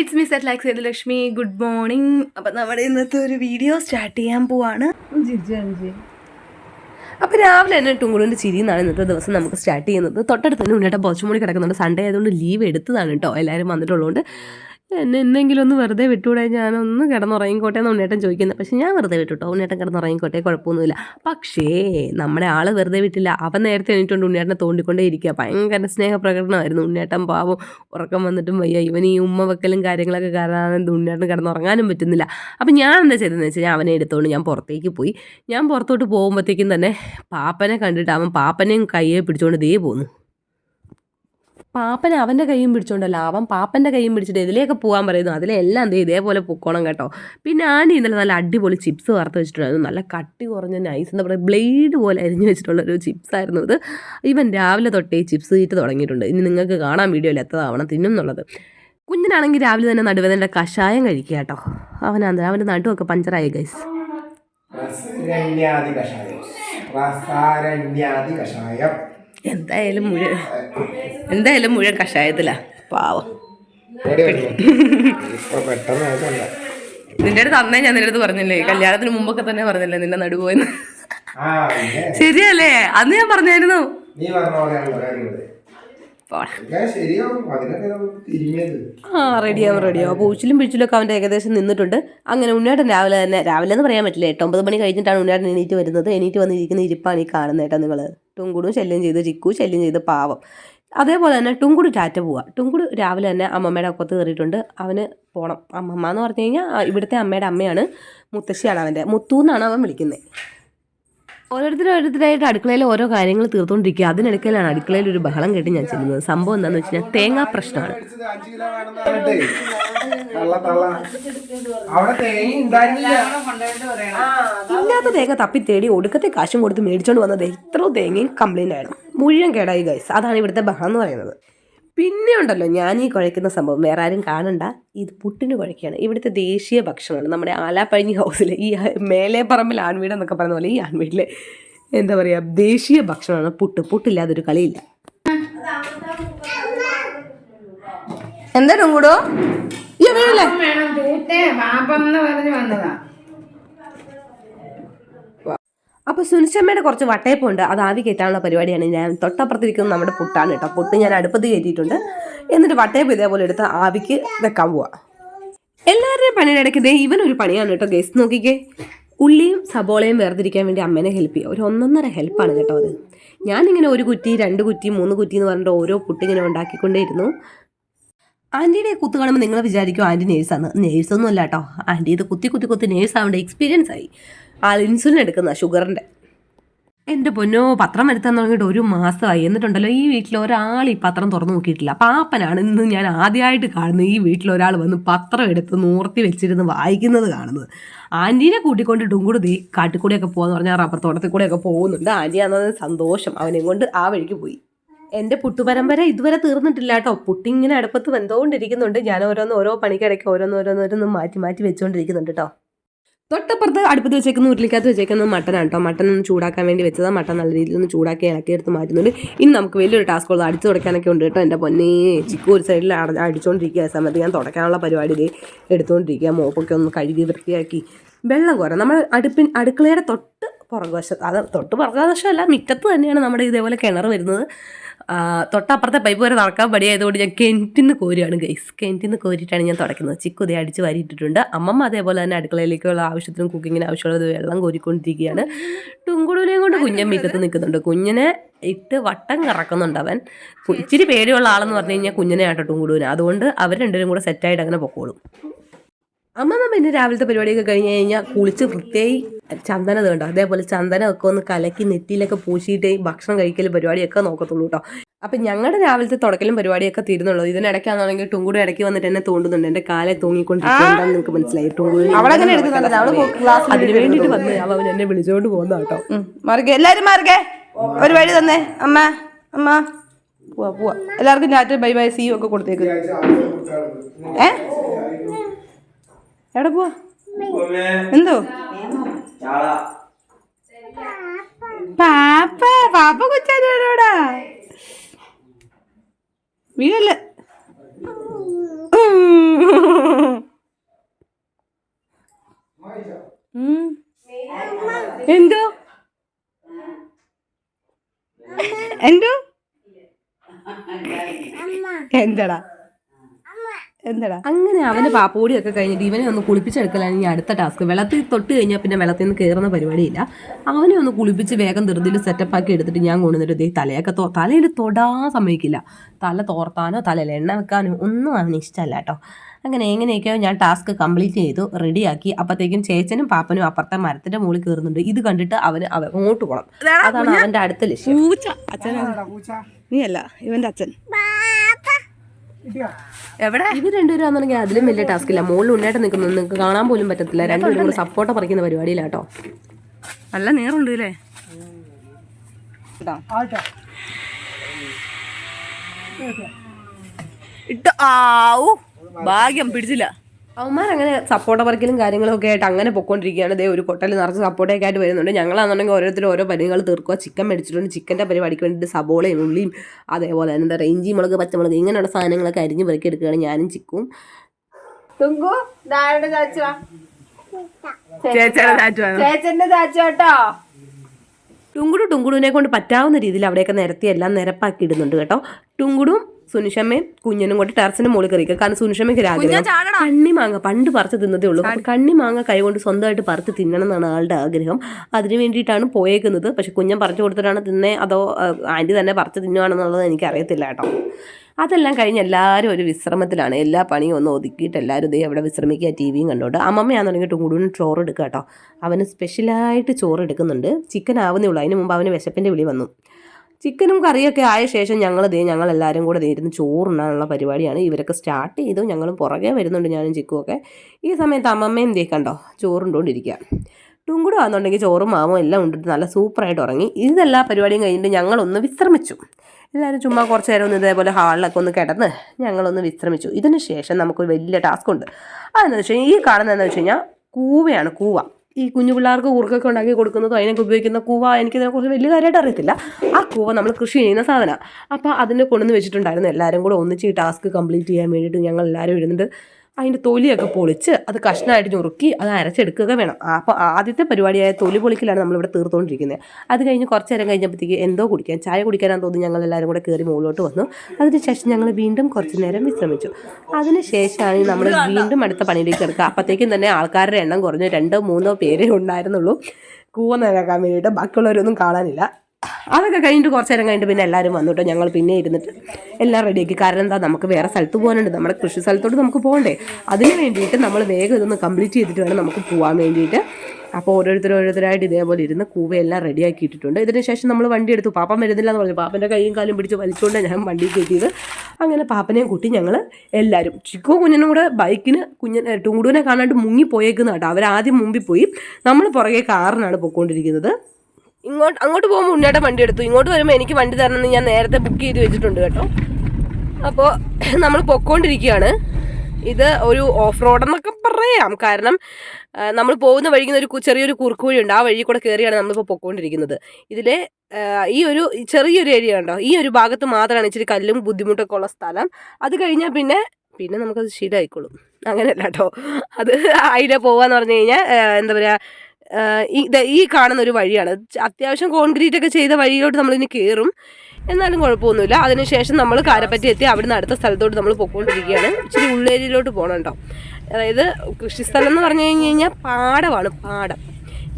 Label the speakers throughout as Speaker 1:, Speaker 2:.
Speaker 1: It's me set like Sethulakshmi good morning. അപ്പം നമ്മുടെ ഇന്നത്തെ ഒരു വീഡിയോ സ്റ്റാർട്ട് ചെയ്യാൻ പോവാണ്. അപ്പോൾ രാവിലെ തന്നെ ടുങ്കുളിന്റെ ചിരി എന്നാണ് ഇന്നത്തെ ദിവസം നമുക്ക് സ്റ്റാർട്ട് ചെയ്യുന്നത് തൊട്ടടുത്ത് തന്നെ ഉണ്ണിയേട്ട പോച്ചുമൂടി കിടക്കുന്നുണ്ട്. സൺഡേ ആയതുകൊണ്ട് ലീവ് എടുത്തതാണ് കേട്ടോ. എല്ലാവരും വന്നിട്ടുള്ളതുകൊണ്ട്. എന്നെ എന്തെങ്കിലും ഒന്ന് വെറുതെ വിട്ടുകൂടെ ഞാനൊന്ന് കിടന്നുറങ്ങിക്കോട്ടെ എന്ന് ഉണ്ണേട്ടൻ ചോദിക്കുന്നത്. പക്ഷെ ഞാൻ വെറുതെ വിട്ടുട്ടോ. ഉണ്ണേട്ടൻ കിടന്നുറങ്ങിക്കോട്ടെ കുഴപ്പമൊന്നുമില്ല. പക്ഷേ നമ്മുടെ ആൾ വെറുതെ വിട്ടില്ല. അവൻ നേരത്തെ എണീറ്റുകൊണ്ട് ഉണ്ണേട്ടനെ തോണ്ടിക്കൊണ്ടേ ഇരിക്കുക ഭയങ്കര സ്നേഹപ്രകടനമായിരുന്നു ഉണ്ണേട്ടൻ പാവം ഉറക്കം വന്നിട്ടും വയ്യ. ഇവൻ ഈ ഉമ്മ വെക്കലും കാര്യങ്ങളൊക്കെ കാരണം ഉണ്ണേട്ടൻ കിടന്നുറങ്ങാനും പറ്റുന്നില്ല. അപ്പം ഞാൻ എന്താ ചെയ്തതെന്ന് വെച്ചാൽ ഞാൻ അവനെ എടുത്തുകൊണ്ട് ഞാൻ പുറത്തേക്ക് പോയി. ഞാൻ പുറത്തോട്ട് പോകുമ്പോഴത്തേക്കും തന്നെ പാപ്പനെ കണ്ടിട്ട് അവൻ പാപ്പനെയും കയ്യെ പിടിച്ചുകൊണ്ട് ദേ പോന്നു. പാപ്പൻ അവന്റെ കൈയും പിടിച്ചോണ്ടല്ല അവൻ പാപ്പന്റെ കൈയും പിടിച്ചിട്ട് ഇതിലേക്ക് പോകാൻ പറയുന്നു. അതിലെല്ലാം എന്ത് ഇതേപോലെ പൊക്കോണം കേട്ടോ. പിന്നെ ആനി ഇന്നലെ നല്ല അടിപൊളി ചിപ്സ് വറുത്ത് വെച്ചിട്ടുണ്ടായിരുന്നു. നല്ല കട്ടി കുറഞ്ഞ നൈസ് എന്താ പറയുക ബ്ലേഡ് പോലെ അരിഞ്ഞ് വെച്ചിട്ടുള്ള ഒരു ചിപ്സ് ആയിരുന്നു ഇത് ഇവൻ രാവിലെ തൊട്ടേ ചിപ്സ് തീറ്റ് തുടങ്ങിയിട്ടുണ്ട്. ഇനി നിങ്ങൾക്ക് കാണാൻ വീഡിയോയിൽ എത്രതാവണം തിന്നും എന്നുള്ളത്. കുഞ്ഞിനാണെങ്കിൽ രാവിലെ തന്നെ നടുവേദനയുടെ കഷായം കഴിക്കുക കേട്ടോ. അവനാന്ത് അവന്റെ നടുവൊക്കെ പഞ്ചറായി ഗൈസ്
Speaker 2: കഷായം.
Speaker 1: എന്തായാലും മുഴുവൻ എന്തായാലും മുഴുവൻ കഷായത്തിലാ. പാവം. നിന്റെ അടുത്ത് അന്നേ ഞാൻ നിന്റെ അടുത്ത് പറഞ്ഞില്ലേ കല്യാണത്തിന് മുമ്പൊക്കെ തന്നെ പറഞ്ഞില്ലേ നിന്റെ നടുപോയെന്ന് ശരിയല്ലേ? അന്ന് ഞാൻ പറഞ്ഞായിരുന്നു. ആ റെഡിയാവും റെഡിയാവും പൂച്ചിലും പിഴിച്ചിലൊക്കെ അവന്റെ ഏകദേശം നിന്നിട്ടുണ്ട്. അങ്ങനെ ഉണ്ണിയേട്ടൻ രാവിലെ തന്നെ രാവിലെ എന്ന് പറയാൻ പറ്റില്ല എട്ടൊമ്പത് മണി കഴിഞ്ഞിട്ടാണ് ഉണ്ണിയേട്ടൻ എണീറ്റ് വരുന്നത്. എണീറ്റ് വന്നിരിക്കുന്ന ഇരിപ്പാണ് ഈ കാണുന്നത് കേട്ടോ നിങ്ങൾ ടുങ്കുടും ശല്യം ചെയ്ത് ചിക്കു ശല്യം ചെയ്ത് പാവം. അതേപോലെ തന്നെ ടുങ്കുട് ടാറ്റ പോവുക ടുങ്കുട് രാവിലെ തന്നെ അമ്മമ്മയുടെ ഒക്കത്ത് കയറിയിട്ടുണ്ട്. അവന് പോകണം അമ്മമ്മ എന്ന് പറഞ്ഞു കഴിഞ്ഞാൽ ഇവിടുത്തെ അമ്മയുടെ അമ്മയാണ് മുത്തശ്ശിയാണ് അവന്റെ. മുത്തു എന്നാണ് അവൻ വിളിക്കുന്നത് ഓരോരുത്തരും ഓരോരുത്തരായിട്ട് അടുക്കളയിൽ ഓരോ കാര്യങ്ങൾ തീർത്തുകൊണ്ടിരിക്കുക അതിനിടയ്ക്കലാണ് അടുക്കളയിൽ ഒരു ബഹളം കേട്ട് ഞാൻ ചെല്ലുന്നത്. സംഭവം എന്താണെന്ന് വെച്ച് കഴിഞ്ഞാൽ തേങ്ങാ പ്രശ്നമാണ്. ഇല്ലാത്ത തേങ്ങ തപ്പി തേടി ഒടുക്കത്തെ കാശും കൊടുത്ത് മേടിച്ചോണ്ട് വന്നത് എത്ര തേങ്ങയും കംപ്ലൈന്റ് ആയിരുന്നു. മുഴുവൻ കേടായി ഗൈസ് അതാണ് ഇവിടുത്തെ ബഹളം എന്ന് പറയുന്നത്. പിന്നെ ഉണ്ടല്ലോ ഞാൻ ഈ കുഴയ്ക്കുന്ന സംഭവം. വേറെ ആരും കാണണ്ട. ഇത് പുട്ടിന് കുഴക്കുകയാണ് ഇവിടുത്തെ ദേശീയ ഭക്ഷണമാണ്. നമ്മുടെ ആലാപ്പഴഞ്ഞി ഹൗസിൽ ഈ മേലെ പറമ്പിൽ ആൺവീട് എന്നൊക്കെ പറയുന്ന പോലെ ഈ ആൺവീട്ടിലെ എന്താ പറയുക ദേശീയ ഭക്ഷണമാണ് പുട്ട്. പുട്ടില്ലാതെ ഒരു കളിയില്ല. എന്തായാലും കൂടോ ഈ വീടല്ലേ
Speaker 3: വേണം തൂത്തേ പാപ്പെന്ന് പറഞ്ഞു വന്നതാ
Speaker 1: അപ്പോൾ സുനിച്ചമ്മയുടെ കുറച്ച് വട്ടയപ്പുണ്ട്. അത് ആവി കയറ്റാനുള്ള പരിപാടിയാണ്. ഞാൻ തൊട്ടപ്പുറത്തിരിക്കുന്നത് നമ്മുടെ പുട്ടാണ് കേട്ടോ. പുട്ട് ഞാൻ അടുപ്പത്ത് കയറ്റിയിട്ടുണ്ട്. എന്നിട്ട് വട്ടയപ്പ് ഇതേപോലെ എടുത്ത് ആവിക്ക് വെക്കാൻ പോവാ. എല്ലാവരുടെയും പണിയുടെ ഇടയ്ക്ക് ദേ ഒരു പണിയാണ് കേട്ടോ ഗസ്. നോക്കിക്കേ. ഉള്ളിയും സബോളയും വേർതിരിക്കാൻ വേണ്ടി അമ്മേനെ ഹെൽപ്പ് ചെയ്യുക. ഒരു ഒന്നൊന്നര ഹെൽപ്പാണ് കേട്ടോ അത്. ഞാനിങ്ങനെ ഒരു കുറ്റി രണ്ട് കുറ്റി മൂന്ന് കുറ്റി എന്ന് പറഞ്ഞിട്ട് ഓരോ പുട്ടിങ്ങനെ ഉണ്ടാക്കിക്കൊണ്ടേയിരുന്നു. ആന്റിയുടെ കുത്ത് കാണുമ്പോൾ നിങ്ങൾ വിചാരിക്കും ആന്റി നേഴ്സാണ് നേഴ്സൊന്നും അല്ല കേട്ടോ. ആന്റി ഇത് കുത്തി കുത്തി കുത്തി നേഴ്സ് ആവേണ്ട. എക്സ്പീരിയൻസ് ആയി. ആൾ ഇൻസുലിൻ എടുക്കുന്ന ഷുഗറിന്റെ. എന്റെ പൊന്നോ പത്രം വരുത്താൻ തുടങ്ങിയിട്ട് ഒരു മാസമായി. എന്നിട്ടുണ്ടല്ലോ ഈ വീട്ടിൽ ഒരാൾ ഈ പത്രം തുറന്നു നോക്കിയിട്ടില്ല. പാപ്പനാണ് ഇന്ന് ഞാൻ ആദ്യമായിട്ട് കാണുന്നത് ഈ വീട്ടിൽ ഒരാൾ വന്ന് പത്രം എടുത്ത് നോർത്തി വെച്ചിരുന്ന് വായിക്കുന്നത് കാണുന്നത്. ആന്റീനെ കൂട്ടിക്കൊണ്ട് ഡുങ്കൂട് ദേ കാട്ടിക്കൂടെയൊക്കെ പോകാന്ന് പറഞ്ഞാൽ റബ്ബർ തോട്ടത്തിൽ കൂടെയൊക്കെ പോകുന്നുണ്ട്. ആന്റി എന്നത് സന്തോഷം. അവനെയും കൊണ്ട് ആ വഴിക്ക് പോയി. എന്റെ പുട്ടുപരമ്പര ഇതുവരെ തീർന്നിട്ടില്ല കേട്ടോ. പുട്ടിങ്ങനെ അടുപ്പത്ത് വെന്തോണ്ടിരിക്കുന്നുണ്ട്. ഞാൻ ഓരോന്ന് ഓരോ പണിക്കിടയ്ക്ക് ഓരോന്ന് ഓരോന്ന് ഓരോന്ന് മാറ്റി മാറ്റി വെച്ചുകൊണ്ടിരിക്കുന്നുണ്ട് കേട്ടോ. തൊട്ടപ്പുറത്ത് അടുപ്പത്ത് വെച്ചേക്കുന്ന ഉരുളിക്കകത്ത് വെച്ചേക്കുന്ന മട്ടനാണ് കേട്ടോ. മട്ടൻ ഒന്ന് ചൂടാക്കാൻ വേണ്ടി വെച്ചതാണ് മട്ടൻ നല്ല രീതിയിൽ ഒന്ന് ചൂടാക്കി ഇളക്കി എടുത്ത് മാറ്റുന്നുണ്ട്. ഇനി നമുക്ക് വലിയൊരു ടാസ്ക് ഉള്ളത് അടിച്ചു തുടക്കാനൊക്കെ ഉണ്ട് കേട്ടോ. എന്റെ പൊന്നേ ചിക്കു ഒരു സൈഡിൽ അടിച്ചുകൊണ്ടിരിക്കുക സമയത്ത് ഞാൻ തുടക്കാനുള്ള പരിപാടി എടുത്തുകൊണ്ടിരിക്കുക മോപ്പൊക്കെ ഒന്ന് കഴുകി വൃത്തിയാക്കി. വെള്ളം കോര. നമ്മൾ അടുപ്പിൻ അടുക്കളയുടെ തൊട്ട് പുറകുവശത്ത് അത് തൊട്ട് പുറകുവശമല്ല മിറ്റത്ത് തന്നെയാണ് നമ്മുടെ ഇതേപോലെ കിണർ വരുന്നത്. തൊട്ടപ്പുറത്തെ പൈപ്പ് വരെ നടക്കാൻ പടിയായതുകൊണ്ട് ഞാൻ കിണറ്റിൽ നിന്ന് കോരുകയാണ് ഗൈസ് കിണറ്റിൽ നിന്ന് കോരിയിട്ടാണ് ഞാൻ തുടക്കുന്നത് ചിക്കു അടിച്ച് വരിയിട്ടിട്ടുണ്ട്. അമ്മമ്മ അതേപോലെ തന്നെ അടുക്കളയിലേക്കുള്ള ആവശ്യത്തിനും കുക്കിങ്ങിന് ആവശ്യമുള്ളത് വെള്ളം കോരിക്കൊണ്ടിരിക്കുകയാണ്. ടുങ്കുടൂനെയും കൊണ്ട് കുഞ്ഞൻ മിക്കത്ത് നിൽക്കുന്നുണ്ട്. കുഞ്ഞിനെ ഇട്ട് വട്ടം കറക്കുന്നുണ്ട് അവൻ. ഇച്ചിരി പേടിയുള്ള ആളെന്ന് പറഞ്ഞു കഴിഞ്ഞാൽ കുഞ്ഞിനെ ആട്ടോ ടുങ്കുടൂന് അതുകൊണ്ട് അവർ രണ്ടുപേരും കൂടെ സെറ്റായിട്ട് അങ്ങനെ പൊക്കോളും. അമ്മമ്മ പിന്നെ രാവിലത്തെ പരിപാടിയൊക്കെ കഴിഞ്ഞ് കഴിഞ്ഞാൽ കുളിച്ച് വൃത്തിയായി ചന്ദനം തേണ്ടോ അതേപോലെ ചന്ദനമൊക്കെ ഒന്ന് കലക്കി നെറ്റിയിലൊക്കെ പൂശിയിട്ട് ഭക്ഷണം കഴിക്കൽ പരിപാടിയൊക്കെ നോക്കത്തുള്ളൂ കേട്ടോ അപ്പം ഞങ്ങളുടെ രാവിലത്തെ തുടക്കലും പരിപാടിയൊക്കെ തീരുന്നുള്ളൂ. ഇതിനിടയ്ക്കാണെങ്കിൽ ടുങ്കുടി ഇടയ്ക്ക് വന്നിട്ട് എന്നെ തോണ്ടുന്നുണ്ട്. എന്റെ കാലെ തൂങ്ങിക്കൊണ്ടിരിക്കുന്നുണ്ടെന്ന് നിങ്ങൾക്ക് മനസ്സിലായി? ടുങ്കുടി അതിന് വേണ്ടിയിട്ട് വന്ന് അവൻ എന്നെ വിളിച്ചുകൊണ്ട് പോകുന്ന കേട്ടോ
Speaker 3: മാർഗെ എല്ലാരും മാർഗെ ഒരു വഴി തന്നെ. അമ്മ അമ്മ. പോവാ പോവാ. എല്ലാവർക്കും ഞാറ്റ് ബൈ ബൈ സി ഒക്കെ കൊടുത്തേക്ക്. ഏ? എവിടെ പോവാ? എന്തോ? പാപ്പ പാപ്പ കൊച്ചാരോടാ വീടല്ല? എന്തോ? എന്തോ? എന്തടാ? എന്തടാ?
Speaker 1: അങ്ങനെ അവന് പാപ്പോടിയൊക്കെ കഴിഞ്ഞിട്ട് ഇവനെ ഒന്ന് കുളിപ്പിച്ചെടുക്കലാണ് ഇനി അടുത്ത ടാസ്ക്. വെള്ളത്തിൽ തൊട്ട് കഴിഞ്ഞാൽ പിന്നെ വെള്ളത്തിൽ നിന്ന് കയറുന്ന പരിപാടിയില്ല. അവനെ ഒന്ന് കുളിപ്പിച്ച് വേഗം ധൃതിയിൽ സെറ്റപ്പാക്കി എടുത്തിട്ട് ഞാൻ കൊണ്ടുവന്നിട്ട് ദേ തലയൊക്കെ തോ തലയിൽ തൊടാൻ സമ്മതിക്കില്ല. തല തോർത്താനോ തലയിൽ എണ്ണ വെക്കാനോ ഒന്നും അവന് ഇഷ്ടമല്ല കേട്ടോ. അങ്ങനെ എങ്ങനെയൊക്കെയോ ഞാൻ ടാസ്ക് കംപ്ലീറ്റ് ചെയ്തു റെഡിയാക്കി. അപ്പോഴത്തേക്കും ചേച്ചനും പാപ്പനും അപ്പുറത്തെ മരത്തിന്റെ മുകളിൽ കയറുന്നുണ്ട് ഇത് കണ്ടിട്ട് അവന് അവ അങ്ങോട്ട് പോകണം അതാണ് അവന്റെ അടുത്ത ലക്ഷ്യം.
Speaker 3: നീ അല്ല ഇവന്റെ അച്ഛൻ. എവിടെ?
Speaker 1: ഇവർ രണ്ടുപേരും ആണെന്നുണ്ടെങ്കിൽ അതിലും വലിയ ടാസ്ക് ഇല്ല മുകളിൽ ഉണ്ണായിട്ട് നിൽക്കുന്നു നിങ്ങൾക്ക് കാണാൻ പോലും പറ്റത്തില്ല. രണ്ടുപേരും കൂടെ സപ്പോർട്ട് പറിക്കുന്ന പരിപാടിയിലാട്ടോ
Speaker 3: നല്ല നീറുണ്ട് അല്ലേ ഇട്ട് ആവൂ. ഭാഗ്യം പിടിച്ചില്ല.
Speaker 1: അവന്മാർ അങ്ങനെ സപ്പോർട്ട വർക്കിലും കാര്യങ്ങളൊക്കെ ആയിട്ട് അങ്ങനെ പൊക്കോണ്ടിരിക്കുകയാണ്. ദേ ഒരു കൊട്ടൽ നിറച്ച് സപ്പോർട്ടൊക്കെ ആയിട്ട് വരുന്നുണ്ട്. ഞങ്ങളാണെന്നുണ്ടെങ്കിൽ ഓരോരുത്തരും ഓരോ പരിങ്ങൾ തീർക്കുക. ചിക്കൻ മേടിച്ചിട്ടുണ്ട്. ചിക്കന്റെ പരിപാടിക്ക് വേണ്ടിയിട്ട് സബോളയും ഉള്ളിയും അതേപോലെ തന്നെ എന്താ ഇഞ്ചി മുളക് പച്ചമുളക് ഇങ്ങനെയുള്ള സാധനങ്ങളൊക്കെ അരിഞ്ഞ് പെറുക്കി എടുക്കുകയാണ് ഞാനും ചിക്കും.
Speaker 3: ചേച്ചന്റെ
Speaker 1: ടുങ്കുടു ടുങ്കുടുവിനെ കൊണ്ട് പറ്റാവുന്ന രീതിയിൽ അവിടെയൊക്കെ നിരത്തി എല്ലാം നിരപ്പാക്കി ഇടുന്നുണ്ട് കേട്ടോ. ടുങ്കുടും സുനിഷമ്മയും കുഞ്ഞനും കൊണ്ട് ടെറസിന്റെ മുകളിൽ കയറിക്കുക കാരണം സുനിഷമ്മയ്ക്ക് ഒരു ആഗ്രഹം. കണ്ണിമാങ്ങ പണ്ട് പറിച്ച് തിന്നതേ ഉള്ളൂ. കണ്ണി മാങ്ങ കൈ കൊണ്ട് സ്വന്തമായിട്ട് പറിച്ച് തിന്നണം എന്നാണ് ആളുടെ ആഗ്രഹം. അതിന് വേണ്ടിയിട്ടാണ് പോയേക്കുന്നത്. പക്ഷെ കുഞ്ഞൻ പറിച്ചു കൊടുത്തിട്ടാണ് തിന്നേ അതോ ആന്റി തന്നെ പറിച്ച് തിന്നുവാണെന്നുള്ളത് എനിക്കറിയത്തില്ല കേട്ടോ. അതെല്ലാം കഴിഞ്ഞ് എല്ലാവരും ഒരു വിശ്രമത്തിലാണ്. എല്ലാ പണിയും ഒന്ന് ഒതുക്കിയിട്ട് എല്ലാവരും ഇതേ അവിടെ വിശ്രമിക്കുക ടി വിയും കണ്ടോട്ട് അമ്മമ്മയാണെന്നുണ്ടെങ്കിൽ ടുങ്കുടുവിന് ചോറ് എടുക്കുക കേട്ടോ. അവന് സ്പെഷ്യലായിട്ട് ചോറ് എടുക്കുന്നുണ്ട്. ചിക്കൻ ആവുന്നേ ഉള്ളൂ. അതിന് മുമ്പ് അവന് വിശപ്പിന്റെ വിളി വന്നു. ചിക്കനും കറിയൊക്കെ ആയ ശേഷം ഞങ്ങൾ ദേ ഞങ്ങൾ എല്ലാവരും കൂടെ ഇരുന്ന് ചോറുണ്ണാനുള്ള പരിപാടിയാണ്. ഇവരൊക്കെ സ്റ്റാർട്ട് ചെയ്തു. ഞങ്ങളും പുറകെ വരുന്നുണ്ട് ഞാനും ചിക്കുമൊക്കെ ഈ സമയത്ത് അമ്മമ്മയും ദേ കണ്ടോ ചോറുണ്ടോണ്ടിരിക്കുക ടുങ്കുടു ആണെന്നുണ്ടെങ്കിൽ ചോറും മാവും എല്ലാം ഉണ്ടിട്ട് നല്ല സൂപ്പറായിട്ട് ഉറങ്ങി. ഇതെല്ലാ പരിപാടിയും കഴിഞ്ഞിട്ട് ഞങ്ങളൊന്ന് വിശ്രമിച്ചു. എല്ലാവരും ചുമ്മാ കുറച്ച് നേരം ഒന്ന് ഇതേപോലെ ഹാളിലൊക്കെ ഒന്ന് കിടന്ന് ഞങ്ങളൊന്ന് വിശ്രമിച്ചു. ഇതിന് ശേഷം നമുക്ക് വലിയ ടാസ്ക് ഉണ്ട്. അതെന്താണെന്ന് വെച്ച് കഴിഞ്ഞാൽ ഈ കാണുന്നതെന്ന് വെച്ച് കഴിഞ്ഞാൽ കൂവയാണ് കൂവ. ഈ കുഞ്ഞു പിള്ളേർക്ക് കുറുക്കൊക്കെ ഉണ്ടാക്കി കൊടുക്കുന്നതോ അതിനൊക്കെ ഉപയോഗിക്കുന്ന കൂവ എനിക്കിതിനെക്കുറിച്ച് വലിയ കാര്യമായിട്ട് അറിയത്തില്ല. ആ കൂവ നമ്മൾ കൃഷി ചെയ്യുന്ന സാധനമാണ് അപ്പോൾ അതിനെ കൊണ്ടുവന്ന് വെച്ചിട്ടുണ്ടായിരുന്നു. എല്ലാവരും കൂടെ ഒന്നിച്ച് ഈ ടാസ്ക് കംപ്ലീറ്റ് ചെയ്യാൻ വേണ്ടിയിട്ട് ഞങ്ങൾ എല്ലാവരും ഇരുന്നിട്ട് അതിന്റെ തൊലിയൊക്കെ പൊളിച്ച് അത് കഷ്ണമായിട്ട് ഞുറുക്കി അത് അരച്ചെടുക്കുക വേണം. അപ്പോൾ ആദ്യത്തെ പരിപാടിയായ തൊലി പൊളിക്കലാണ് നമ്മളിവിടെ തീർത്തുകൊണ്ടിരിക്കുന്നത്. അത് കഴിഞ്ഞ് കുറച്ച് നേരം കഴിഞ്ഞപ്പോഴത്തേക്ക് എന്തോ കുടിക്കാൻ ചായ കുടിക്കാനാന്ന് തോന്നി ഞങ്ങൾ എല്ലാവരും കൂടെ കയറി മുകളിലോട്ട് വന്നു. അതിനുശേഷം ഞങ്ങൾ വീണ്ടും കുറച്ച് നേരം വിശ്രമിച്ചു. അതിനുശേഷമാണ് നമ്മൾ വീണ്ടും അടുത്ത പണിയിലേക്ക് കിടക്കുക. അപ്പോഴത്തേക്കും തന്നെ ആൾക്കാരുടെ എണ്ണം കുറഞ്ഞു രണ്ടോ മൂന്നോ പേരേ ഉണ്ടായിരുന്നുള്ളൂ. കൂവ നിരക്കാൻ വേണ്ടിയിട്ട് ബാക്കിയുള്ളവരൊന്നും കാണാനില്ല. അതൊക്കെ കഴിഞ്ഞിട്ട് കുറച്ച് നേരം കഴിഞ്ഞിട്ട് പിന്നെ എല്ലാവരും വന്നിട്ട്. ഞങ്ങൾ പിന്നെ ഇരുന്നിട്ട് എല്ലാം റെഡിയാക്കി കാരണം എന്താ നമുക്ക് വേറെ സ്ഥലത്ത് പോകാനുണ്ട്. നമ്മുടെ കൃഷി സ്ഥലത്തോട്ട് നമുക്ക് പോകണ്ടേ. അതിന് വേണ്ടിയിട്ട് നമ്മൾ വേഗം ഇതൊന്ന് കംപ്ലീറ്റ് ചെയ്തിട്ട് വേണം നമുക്ക് പോകാൻ വേണ്ടിയിട്ട്. അപ്പോൾ ഓരോരുത്തർ ഓരോരുത്തരായിട്ട് ഇതേപോലെ ഇരുന്ന് കൂവയെല്ലാം റെഡിയാക്കി ഇട്ടിട്ടുണ്ട്. ഇതിന് ശേഷം നമ്മൾ വണ്ടി എടുത്തു. പാപ്പൻ വരുന്നില്ല എന്ന് പറഞ്ഞു. പാപ്പന്റെ കൈയും കാലും പിടിച്ച് വലിച്ചുകൊണ്ട് ഞാൻ വണ്ടി കയറ്റിയത്. അങ്ങനെ പാപ്പനെയും കുട്ടി ഞങ്ങൾ എല്ലാവരും ചിക്കോ കുഞ്ഞിനും കൂടെ ബൈക്കിന് കുഞ്ഞിനെ ടുങ്കുടുവിനെ കാണാണ്ട് മുങ്ങി പോയേക്കുന്ന കേട്ടോ അവരാദ്യം മുമ്പിൽ പോയി. നമ്മൾ പുറകെ കാറിനാണ് പൊയ്ക്കൊണ്ടിരിക്കുന്നത് ഇങ്ങോട്ട് അങ്ങോട്ട് പോകുമ്പോൾ ഉണ്ണിയുടെ വണ്ടി എടുത്തു. ഇങ്ങോട്ട് വരുമ്പോൾ എനിക്ക് വണ്ടി തരണമെന്ന് ഞാൻ നേരത്തെ ബുക്ക് ചെയ്ത് വെച്ചിട്ടുണ്ട് കേട്ടോ. അപ്പോൾ നമ്മൾ പൊക്കോണ്ടിരിക്കുകയാണ്. ഇത് ഒരു ഓഫ് റോഡ് എന്നൊക്കെ പറയാം. കാരണം നമ്മൾ പോകുന്ന വഴിക്ക് ഒരു ചെറിയൊരു കുറുക്ക് ഉണ്ട് ആ വഴി കൂടെ കയറിയാണ് നമ്മളിപ്പോൾ പൊക്കോണ്ടിരിക്കുന്നത്. ഇതിലെ ഈ ഒരു ചെറിയൊരു ഏരിയ ഉണ്ടോ? ഈ ഒരു ഭാഗത്ത് മാത്രമാണ് ഇച്ചിരി കല്ലും ബുദ്ധിമുട്ടൊക്കെ ഉള്ള സ്ഥലം. അത് കഴിഞ്ഞാൽ പിന്നെ പിന്നെ നമുക്കത് ശീലമായിക്കോളും അങ്ങനെയല്ല കേട്ടോ. അത് അതിലെ പോകാന്ന് പറഞ്ഞു കഴിഞ്ഞാൽ എന്താ പറയുക ഈ കാണുന്ന ഒരു വഴിയാണ്. അത്യാവശ്യം കോൺക്രീറ്റ് ഒക്കെ ചെയ്ത വഴിയിലോട്ട് നമ്മളിനി കയറും എന്നാലും കുഴപ്പമൊന്നുമില്ല. അതിനുശേഷം നമ്മൾ കാരപ്പറ്റി എത്തി അവിടുന്ന് അടുത്ത സ്ഥലത്തോട്ട് നമ്മൾ പൊക്കോണ്ടിരിക്കുകയാണ്. ഇച്ചിരി ഉള്ളേരിയിലോട്ട് പോകണം കേട്ടോ അതായത് കൃഷിസ്ഥലം എന്ന് പറഞ്ഞു കഴിഞ്ഞു കഴിഞ്ഞാൽ പാടമാണ് പാടം.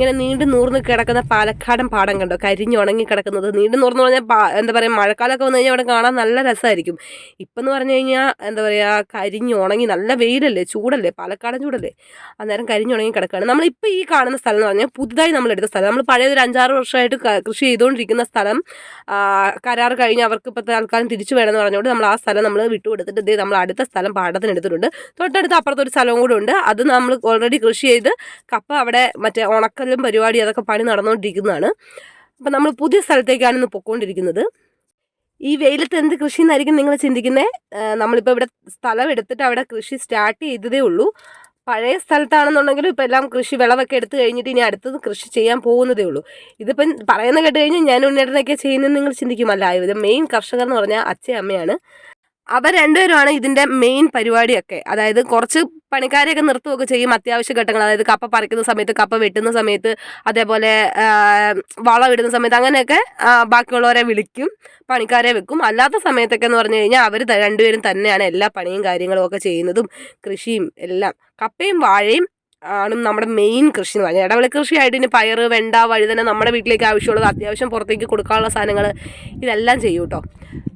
Speaker 1: ഇങ്ങനെ നീണ്ടു നൂർന്ന് കിടക്കുന്ന പാലക്കാടൻ പാടം കണ്ടോ? കരിഞ്ഞു ഉണങ്ങി കിടക്കുന്നത്. നീണ്ടു നൂർന്ന് പറഞ്ഞാൽ എന്താ പറയുക മഴക്കാലമൊക്കെ വന്നു കഴിഞ്ഞാൽ അവിടെ കാണാൻ നല്ല രസമായിരിക്കും. ഇപ്പം എന്ന് പറഞ്ഞു കഴിഞ്ഞാൽ എന്താ പറയുക കരിഞ്ഞുണങ്ങി നല്ല വെയിലല്ലേ ചൂടല്ലേ പാലക്കാടൻ ചൂടല്ലേ? അന്നേരം കരിഞ്ഞുണങ്ങി കിടക്കുകയാണ് നമ്മളിപ്പോൾ ഈ കാണുന്ന സ്ഥലം എന്ന് പറഞ്ഞാൽ പുതുതായി നമ്മൾ എടുത്ത സ്ഥലം. നമ്മൾ പഴയ ഒരു അഞ്ചാറ് വർഷമായിട്ട് കൃഷി ചെയ്തുകൊണ്ടിരിക്കുന്ന സ്ഥലം. കരാർ കഴിഞ്ഞ് അവർക്ക് ഇപ്പോൾ തൽക്കാലം തിരിച്ചു വേണമെന്ന് പറഞ്ഞുകൊണ്ട് നമ്മൾ ആ സ്ഥലം നമ്മൾ വിട്ടുകൊടുത്തിട്ട് നമ്മൾ അടുത്ത സ്ഥലം പാടത്തിന് എടുത്തിട്ടുണ്ട്. തൊട്ടടുത്ത് അപ്പുറത്തൊരു സ്ഥലവും കൂടെ ഉണ്ട്. അത് നമ്മൾ ഓൾറെഡി കൃഷി ചെയ്ത് കപ്പ അവിടെ മറ്റേ ഉണക്കലും പരിപാടി അതൊക്കെ പണി നടന്നുകൊണ്ടിരിക്കുന്നതാണ് അപ്പം നമ്മൾ പുതിയ സ്ഥലത്തേക്കാണ് ഇന്ന് പൊക്കോണ്ടിരിക്കുന്നത്. ഈ വെയിലത്ത് എന്ത് കൃഷി എന്നായിരിക്കും നിങ്ങൾ ചിന്തിക്കുന്നത് നമ്മളിപ്പോൾ ഇവിടെ സ്ഥലം എടുത്തിട്ട് അവിടെ കൃഷി സ്റ്റാർട്ട് ചെയ്തതേ ഉള്ളൂ. പഴയ സ്ഥലത്താണെന്നുണ്ടെങ്കിലും ഇപ്പം എല്ലാം കൃഷി വിളവൊക്കെ എടുത്തു കഴിഞ്ഞിട്ട് ഇനി അടുത്തത് കൃഷി ചെയ്യാൻ പോകുന്നതേ ഉള്ളൂ. ഇതിപ്പം പറയുന്ന കേട്ട് കഴിഞ്ഞാൽ ഞാൻ ഉണ്ണേട്ടനൊക്കെ ചെയ്യുന്നത് നിങ്ങൾ ചിന്തിക്കുമല്ല. ഇത് മെയിൻ കർഷകർ എന്ന് പറഞ്ഞാൽ അച്ഛൻ അമ്മയാണ്. അവർ രണ്ടുപേരുമാണ് ഇതിന്റെ മെയിൻ പരിപാടിയൊക്കെ. അതായത് കുറച്ച് പണിക്കാരെയൊക്കെ നിർത്തുകയൊക്കെ ചെയ്യും അത്യാവശ്യ ഘട്ടങ്ങൾ. അതായത് കപ്പ പറിക്കുന്ന സമയത്ത് കപ്പ വെട്ടുന്ന സമയത്ത് അതേപോലെ വളമിടുന്ന സമയത്ത് അങ്ങനെയൊക്കെ ബാക്കിയുള്ളവരെ വിളിക്കും പണിക്കാരെ വെക്കും. അല്ലാത്ത സമയത്തൊക്കെ എന്ന് പറഞ്ഞു കഴിഞ്ഞാൽ അവർ രണ്ടുപേരും തന്നെയാണ് എല്ലാ പണിയും കാര്യങ്ങളും ഒക്കെ ചെയ്യുന്നതും കൃഷിയും എല്ലാം. കപ്പയും വാഴയും ആണ് നമ്മുടെ മെയിൻ കൃഷി എന്ന് പറഞ്ഞാൽ ഇടവിള കൃഷിയായിട്ട് ഇനി പയറ് വെണ്ട വഴുതന നമ്മുടെ വീട്ടിലേക്ക് ആവശ്യമുള്ളത് അത്യാവശ്യം പുറത്തേക്ക് കൊടുക്കാനുള്ള സാധനങ്ങൾ ഇതെല്ലാം ചെയ്യും കേട്ടോ.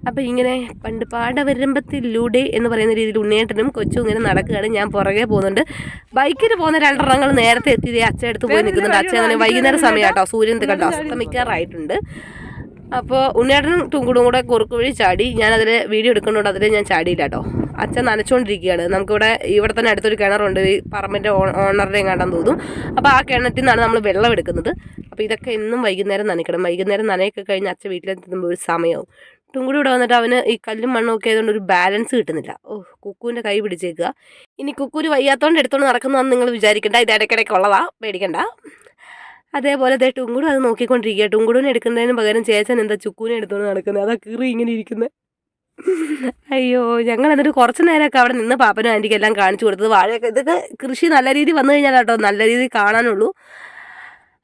Speaker 1: അപ്പോൾ ഇങ്ങനെ പണ്ട് പാടവരമ്പത്തിലൂടെ എന്ന് പറയുന്ന രീതിയിൽ ഉണ്ണിയേട്ടനും കൊച്ചും ഇങ്ങനെ നടക്കുകയാണ്. ഞാൻ പുറകെ പോകുന്നുണ്ട്. ബൈക്കിൽ പോകുന്ന രണ്ടെണ്ണങ്ങൾ നേരത്തെ എത്തി അച്ഛൻ എടുത്ത് പോയി നിൽക്കുന്നുണ്ട്. അച്ഛൻ അങ്ങനെ വൈകുന്നേരം സമയം കേട്ടോ. സൂര്യൻ കണ്ടോ? അസ്തമിക്കാറായിട്ടുണ്ട്. അപ്പോൾ ഉണ്ണിയേട്ടനും തുങ്കുടും കൂടെ കുറുക്കുവഴി ചാടി. ഞാനതിൽ വീഡിയോ എടുക്കുന്നുണ്ട്. അതിൽ ഞാൻ ചാടിയില്ല കേട്ടോ. അച്ഛൻ നനച്ചുകൊണ്ടിരിക്കുകയാണ് നമുക്കിവിടെ ഇവിടെ തന്നെ അടുത്തൊരു കിണറുണ്ട്. ഈ പറമ്പിന്റെ ഓണറിനെയും കാണാൻ തോന്നും അപ്പോൾ ആ കിണറ്റിൽ നിന്നാണ് നമ്മൾ വെള്ളം എടുക്കുന്നത്. അപ്പോൾ ഇതൊക്കെ എന്നും വൈകുന്നേരം നനയ്ക്കണം. വൈകുന്നേരം നനയൊക്കെ കഴിഞ്ഞ് അച്ഛൻ വീട്ടിലെത്തുമ്പോൾ ഒരു സമയമാവും തുങ്കുടി ഇവിടെ വന്നിട്ട് അവന് ഈ കല്ലും മണ്ണും ഒക്കെ ആയതുകൊണ്ട് ഒരു ബാലൻസ് കിട്ടുന്നില്ല. ഓ കുക്കുവിന്റെ കൈ പിടിച്ചേക്കുക. ഇനി കുക്കൂര് വയ്യാത്തോണ്ട് എടുത്തോണ്ട് നടക്കുന്നതെന്ന് നിങ്ങൾ വിചാരിക്കണ്ട. ഇത് ഇടയ്ക്കിടയ്ക്ക് ഉള്ളതാ. പേടിക്കണ്ട. അതേപോലെ ദേ ടുങ്കുടും അത് നോക്കിക്കൊണ്ടിരിക്കുക. ടുങ്കുടുവിനെ എടുക്കുന്നതിന് പകരം ചേച്ചൻ എന്താ ചുക്കൂനെ എടുത്തോണ്ട് നടക്കുന്നത് അതാ കീറി ഇങ്ങനെ ഇരിക്കുന്നത് അയ്യോ ഞങ്ങൾ എന്നിട്ട് കുറച്ച് നേരമൊക്കെ അവിടെ നിന്ന് പാപ്പനും ആന്റിക്ക് എല്ലാം കാണിച്ചു കൊടുത്തത്. വാഴയൊക്കെ ഇതൊക്കെ കൃഷി നല്ല രീതിയിൽ വന്നു കഴിഞ്ഞാൽ കേട്ടോ നല്ല രീതിയിൽ കാണാനുള്ളൂ.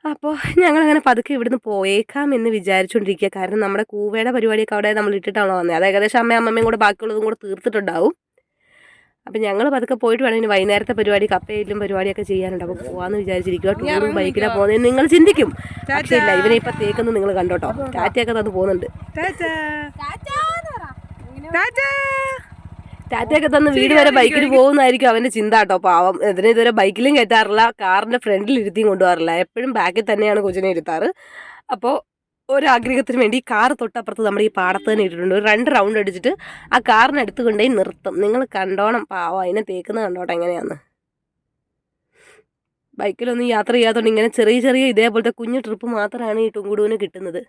Speaker 1: അപ്പോൾ ഞങ്ങളങ്ങനെ പതുക്കെ ഇവിടുന്ന് പോയേക്കാം എന്ന് വിചാരിച്ചുകൊണ്ടിരിക്കുക കാരണം നമ്മുടെ കൂവയുടെ പരിപാടിയൊക്കെ അവിടെ നമ്മൾ ഇട്ടിട്ടാണല്ലോ വന്നത് അത് ഏകദേശം അമ്മയും അമ്മയും കൂടെ ബാക്കിയുള്ളതും കൂടെ തീർത്തിട്ടുണ്ടാവും. അപ്പം ഞങ്ങൾ പതുക്കെ പോയിട്ട് വേണം ഇനി വൈകുന്നേരത്തെ പരിപാടി കപ്പയിലും പരിപാടിയൊക്കെ ചെയ്യാനുണ്ട്. അപ്പോൾ പോകാമെന്ന് വിചാരിച്ചിരിക്കുക ടൂറും ബൈക്കിലാണ് പോകുന്നത് നിങ്ങൾ ചിന്തിക്കും. പക്ഷേ ഇല്ല ഇവനെ ഇപ്പം തേക്കുന്നത് നിങ്ങൾ കണ്ടോട്ടോ ടാറ്റയൊക്കെ തന്നു പോകുന്നുണ്ട്. ടാറ്റയൊക്കെ തന്ന് വീട് വരെ ബൈക്കിൽ പോകുന്നതായിരിക്കും അവന്റെ ചിന്ത കേട്ടോ. പാവം ഇതിനെ ഇതുവരെ ബൈക്കിലും കയറ്റാറില്ല കാറിന്റെ ഫ്രണ്ടിൽ ഇരുത്തിയും കൊണ്ടുപോകാറില്ല. എപ്പോഴും ബാക്കിൽ തന്നെയാണ് കൊച്ചിനെ ഇരുത്താറ്. അപ്പോൾ ഒരാഗ്രഹത്തിന് വേണ്ടി കാർ തൊട്ടപ്പുറത്ത് നമ്മുടെ ഈ പാടത്ത് തന്നെ ഇട്ടിട്ടുണ്ട്. ഒരു രണ്ട് റൗണ്ട് അടിച്ചിട്ട് ആ കാറിനടുത്ത് കൊണ്ടുപോയി നിർത്തും. നിങ്ങൾ കണ്ടോണം പാവം അതിനെ തേക്കുന്ന കണ്ടോട്ടെ എങ്ങനെയാന്ന്. ബൈക്കിലൊന്നും യാത്ര ചെയ്യാത്തതുകൊണ്ട് ഇങ്ങനെ ചെറിയ ചെറിയ ഇതേപോലത്തെ കുഞ്ഞു ട്രിപ്പ് മാത്രമാണ് ഈ ടുങ്കുടുവിന് കിട്ടുന്നത്.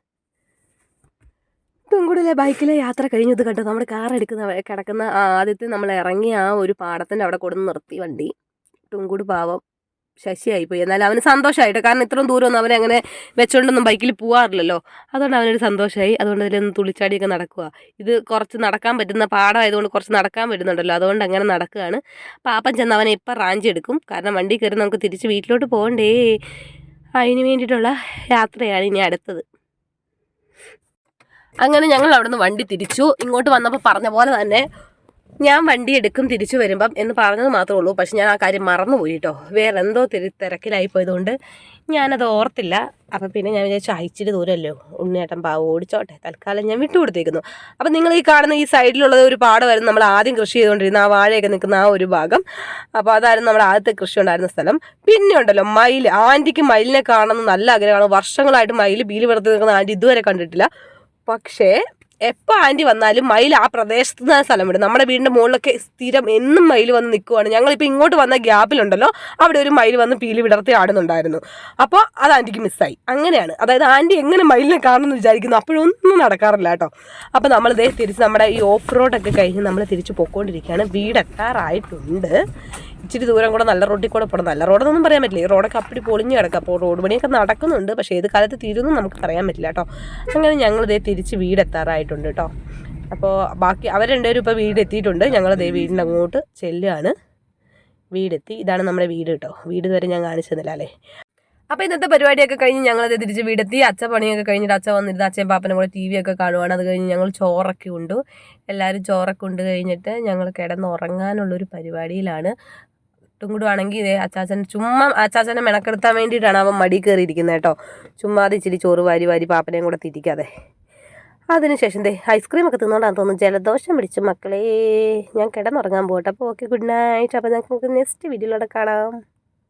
Speaker 1: തുങ്കുടിലെ ബൈക്കിലെ യാത്ര കഴിഞ്ഞത് കണ്ടു? നമ്മുടെ കാർ എടുക്കുന്ന കിടക്കുന്ന ആദ്യത്തെ നമ്മൾ ഇറങ്ങി ആ ഒരു പാടത്തിന്റെ അവിടെ കൊടുന്ന് നിർത്തി വണ്ടി. തുങ്കുട് പാവം ശശിയായിപ്പോയി എന്നാലും അവന് സന്തോഷമായിട്ട് കാരണം ഇത്രയും ദൂരമൊന്നും അവനെ അങ്ങനെ വെച്ചുകൊണ്ടൊന്നും ബൈക്കിൽ പോവാറില്ലല്ലോ. അതുകൊണ്ട് അവനൊരു സന്തോഷമായി അതുകൊണ്ട് അതിലൊന്ന് തുളിച്ചാടിയൊക്കെ നടക്കുക ഇത് കുറച്ച് നടക്കാൻ പറ്റുന്ന പാടമായതുകൊണ്ട് കുറച്ച് നടക്കാൻ പറ്റുന്നുണ്ടല്ലോ. അതുകൊണ്ട് അങ്ങനെ നടക്കുകയാണ്. പാപ്പൻ ചെന്ന് അവനെ ഇപ്പം റാഞ്ചി എടുക്കും. കാരണം വണ്ടി കയറി നമുക്ക് തിരിച്ച് വീട്ടിലോട്ട് പോകണ്ടേ. അതിന് വേണ്ടിയിട്ടുള്ള യാത്രയാണ് ഇനി അടുത്തത്. അങ്ങനെ ഞങ്ങൾ അവിടുന്ന് വണ്ടി തിരിച്ചു. ഇങ്ങോട്ട് വന്നപ്പോൾ പറഞ്ഞ പോലെ തന്നെ ഞാൻ വണ്ടി എടുക്കും തിരിച്ചു വരുമ്പം എന്ന് പറഞ്ഞത് മാത്രമേ ഉള്ളൂ. പക്ഷെ ഞാൻ ആ കാര്യം മറന്നുപോയി കേട്ടോ വേറെ എന്തോ തിരി തിരക്കിലായി പോയതുകൊണ്ട് ഞാനത് ഓർത്തില്ല. അപ്പം പിന്നെ ഞാൻ വിചാരിച്ചു അയച്ചിട്ട് ദൂരമല്ലോ ഉണ്ണിയേട്ടൻ പാവം ഓടിച്ചോട്ടെ. തൽക്കാലം ഞാൻ വിട്ടുകൊടുത്തേക്കുന്നു അപ്പം നിങ്ങൾ ഈ കാണുന്ന ഈ സൈഡിലുള്ളത് ഒരു പാടമായിരുന്നു നമ്മൾ ആദ്യം കൃഷി ചെയ്തുകൊണ്ടിരുന്ന ആ വാഴയൊക്കെ നിൽക്കുന്ന ആ ഒരു ഭാഗം. അപ്പോൾ അതായിരുന്നു നമ്മുടെ ആദ്യത്തെ കൃഷി ഉണ്ടായിരുന്ന സ്ഥലം. പിന്നെ ഉണ്ടല്ലോ മയിൽ. ആന്റിക്ക് മയിലിനെ കാണുന്ന നല്ല ആഗ്രഹമാണ്. വർഷങ്ങളായിട്ട് മയിൽ ബീലി വെറുതെ നിൽക്കുന്ന ആന്റി ഇതുവരെ കണ്ടിട്ടില്ല. പക്ഷേ എപ്പോൾ ആന്റി വന്നാലും മയിൽ ആ പ്രദേശത്ത് നിന്ന് സ്ഥലം വിടും നമ്മുടെ വീടിന്റെ മുകളിലൊക്കെ സ്ഥിരം എന്നും മയിൽ വന്ന് നിൽക്കുവാണ് ഞങ്ങളിപ്പോൾ ഇങ്ങോട്ട് വന്ന ഗ്യാപ്പിലുണ്ടല്ലോ അവിടെ ഒരു മയിൽ വന്ന് പീലി വിടർത്തി ആടുന്നുണ്ടായിരുന്നു. അപ്പോൾ അത് ആന്റിക്ക് മിസ്സായി. അങ്ങനെയാണ്. അതായത് ആന്റി എങ്ങനെ മയിലിനെ കാണുമെന്ന് വിചാരിക്കുന്നു അപ്പോഴൊന്നും നടക്കാറില്ല കേട്ടോ. അപ്പോൾ നമ്മൾ ഇതേ തിരിച്ച് നമ്മുടെ ഈ ഓഫ് റോഡൊക്കെ കഴിഞ്ഞ് നമ്മൾ തിരിച്ച് പൊക്കോണ്ടിരിക്കുകയാണ് വീടെത്താറായിട്ടുണ്ട്. ഇച്ചിരി ദൂരം കൂടെ നല്ല റോഡിൽ കൂടെ പോകണം നല്ല റോഡെന്നൊന്നും പറയാൻ പറ്റില്ല. ഈ റോഡൊക്കെ അപ്പടി പൊളിഞ്ഞു കിടക്കുക അപ്പോൾ റോഡ് പണിയൊക്കെ നടക്കുന്നുണ്ട്. പക്ഷേ ഏത് കാലത്ത് തീരുമെന്നും നമുക്ക് പറയാൻ പറ്റില്ല കേട്ടോ. അങ്ങനെ ഞങ്ങൾ ഇതേ തിരിച്ച് വീടെത്താറായിട്ടുണ്ട് കേട്ടോ. അപ്പോൾ ബാക്കി അവർ രണ്ടുപേരും ഇപ്പോൾ വീടെത്തിയിട്ടുണ്ട്. ഞങ്ങൾ ദേ വീടിന്റെ അങ്ങോട്ട് ചെല്ലുകയാണ്. വീടെത്തി. ഇതാണ് നമ്മുടെ വീട് കേട്ടോ. വീട് വരെ ഞാൻ കാണിച്ചു തന്നില്ല അല്ലേ? അപ്പോൾ ഇന്നത്തെ പരിപാടിയൊക്കെ കഴിഞ്ഞ് ഞങ്ങളത് തിരിച്ച് വീടെത്തി. അച്ഛ പണിയൊക്കെ കഴിഞ്ഞിട്ട് അച്ഛൻ വന്നിരുന്ന. അച്ഛൻ പാപ്പനും കൂടെ ടി വി ഒക്കെ കാണുവാണ്. അത് കഴിഞ്ഞ് ഞങ്ങൾ ചോറൊക്കെ ഉണ്ടു. എല്ലാവരും ചോറൊക്കെ ഉണ്ട് കഴിഞ്ഞിട്ട് ഞങ്ങൾ കിടന്നുറങ്ങാനുള്ളൊരു പരിപാടിയിലാണ്. ഒട്ടും കൂടെ ആണെങ്കിൽ ഇതേ അച്ചാച്ചൻ ചുമ്മാ അച്ചാച്ചനെ മെനക്കെടുത്താൻ വേണ്ടിയിട്ടാണ് അവൻ മടി കയറിയിരിക്കുന്നത് കേട്ടോ. ചുമ്മാതെ ഇച്ചിരി ചോറ് വാരി വാരി പാപ്പനെയും കൂടെ തിരിക്കാതെ. അതിനുശേഷം ദേ ഐസ്ക്രീം ഒക്കെ തിന്നോണ്ടാന്ന് തോന്നുന്നു ജലദോഷം പിടിച്ചു മക്കളെ. ഞാൻ കിടന്നുറങ്ങാൻ പോകട്ടെ. അപ്പോൾ ഓക്കെ ഗുഡ് നൈറ്റ് അപ്പോൾ നമുക്ക് നെക്സ്റ്റ് വീഡിയോയിലൂടെ കാണാം.